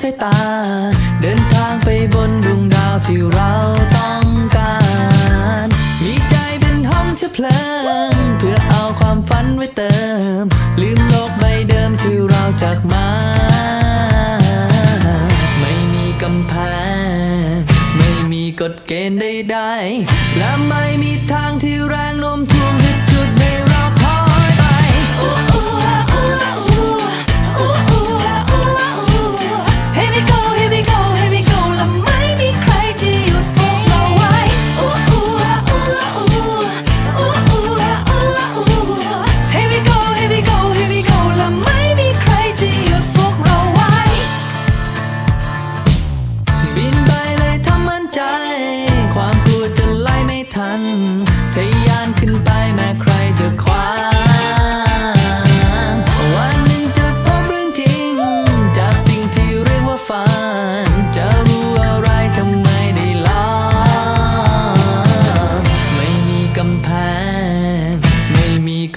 เดินทางไปบนดวงดาวที่เราต้องการ มีใจเป็นห้องเชื้อเพลิง เพื่อเอาความฝันไว้เติม ลืมโลกใบเดิมที่เราจากมา ไม่มีกำแพง ไม่มีกฎเกณฑ์ใดๆและไม่มีทางที่แรงโน้มถ่วง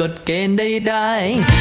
กฎเกณฑ์ใดๆ